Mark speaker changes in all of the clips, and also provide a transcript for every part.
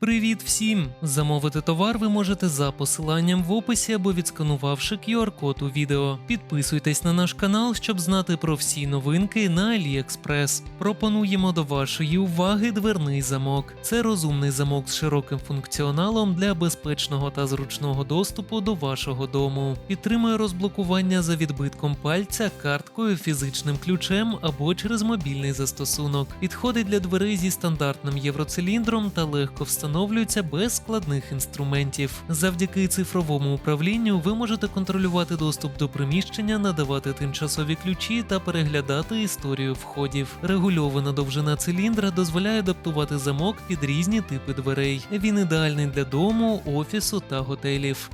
Speaker 1: Привіт всім! Замовити товар ви можете за посиланням в описі або відсканувавши QR-код у відео. Підписуйтесь на наш канал, щоб знати про всі новинки на AliExpress. Пропонуємо до вашої уваги дверний замок. Це розумний замок з широким функціоналом для безпечного та зручного доступу до вашого дому. Підтримує розблокування за відбитком пальця, карткою, фізичним ключем або через мобільний застосунок. Підходить для дверей зі стандартним євроциліндром та легко встановлюється без складних інструментів. Завдяки цифровому управлінню ви можете контролювати доступ до приміщення, надавати тимчасові ключі та переглядати історію входів. Регульована довжина циліндра дозволяє адаптувати замок під різні типи дверей. Він ідеальний для дому, офісу та готелів.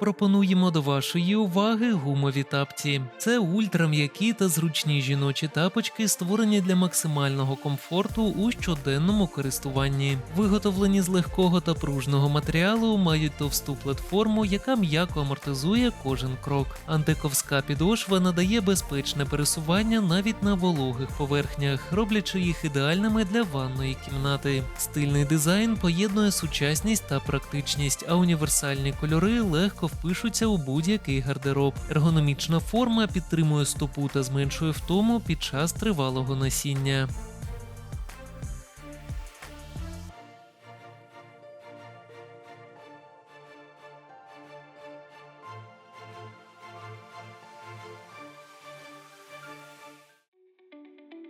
Speaker 1: Пропонуємо до вашої уваги гумові тапці. Це ультрам'які та зручні жіночі тапочки, створені для максимального комфорту у щоденному користуванні. Виготовлені з легкого та пружного матеріалу, мають товсту платформу, яка м'яко амортизує кожен крок. Антиковська підошва надає безпечне пересування навіть на вологих поверхнях, роблячи їх ідеальними для ванної кімнати. Стильний дизайн поєднує сучасність та практичність, а універсальні кольори легко впишуться у будь-який гардероб. Ергономічна форма підтримує стопу та зменшує втому під час тривалого носіння.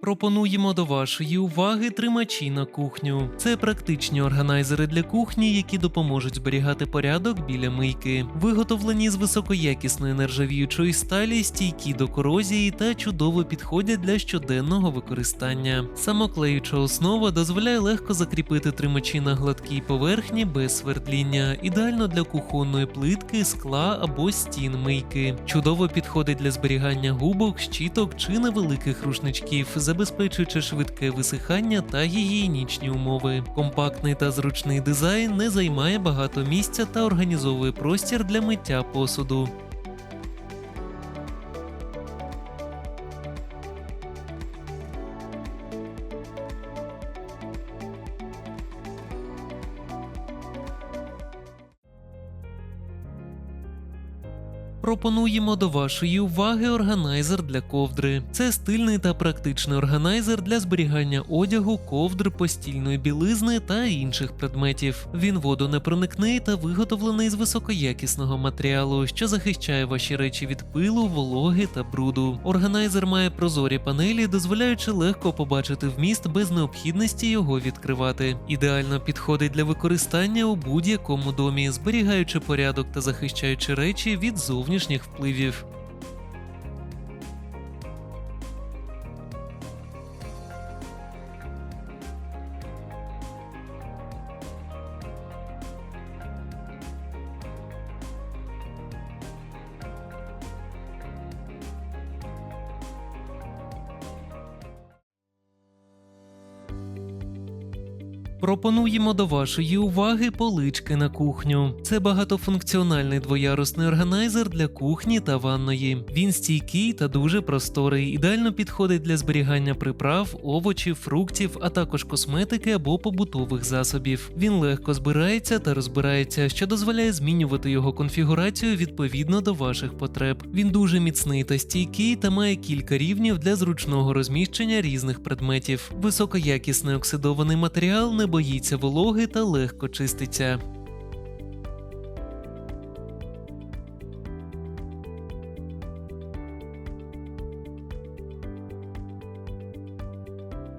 Speaker 1: Пропонуємо до вашої уваги тримачі на кухню. Це практичні органайзери для кухні, які допоможуть зберігати порядок біля мийки. Виготовлені з високоякісної нержавіючої сталі, стійкі до корозії та чудово підходять для щоденного використання. Самоклеюча основа дозволяє легко закріпити тримачі на гладкій поверхні без свердління, ідеально для кухонної плитки, скла або стін мийки. Чудово підходить для зберігання губок, щіток чи невеликих рушничків забезпечуючи швидке висихання та гігієнічні умови. Компактний та зручний дизайн не займає багато місця та організовує простір для миття посуду. Пропонуємо до вашої уваги органайзер для ковдри. Це стильний та практичний органайзер для зберігання одягу, ковдр, постільної білизни та інших предметів. Він водонепроникний та виготовлений з високоякісного матеріалу, що захищає ваші речі від пилу, вологи та бруду. Органайзер має прозорі панелі, дозволяючи легко побачити вміст без необхідності його відкривати. Ідеально підходить для використання у будь-якому домі, зберігаючи порядок та захищаючи речі від зовнішніх впливів. Пропонуємо до вашої уваги полички на кухню. Це багатофункціональний двоярусний органайзер для кухні та ванної. Він стійкий та дуже просторий, ідеально підходить для зберігання приправ, овочів, фруктів, а також косметики або побутових засобів. Він легко збирається та розбирається, що дозволяє змінювати його конфігурацію відповідно до ваших потреб. Він дуже міцний та стійкий та має кілька рівнів для зручного розміщення різних предметів. Високоякісний оксидований матеріал не боїться вологи та легко чиститься.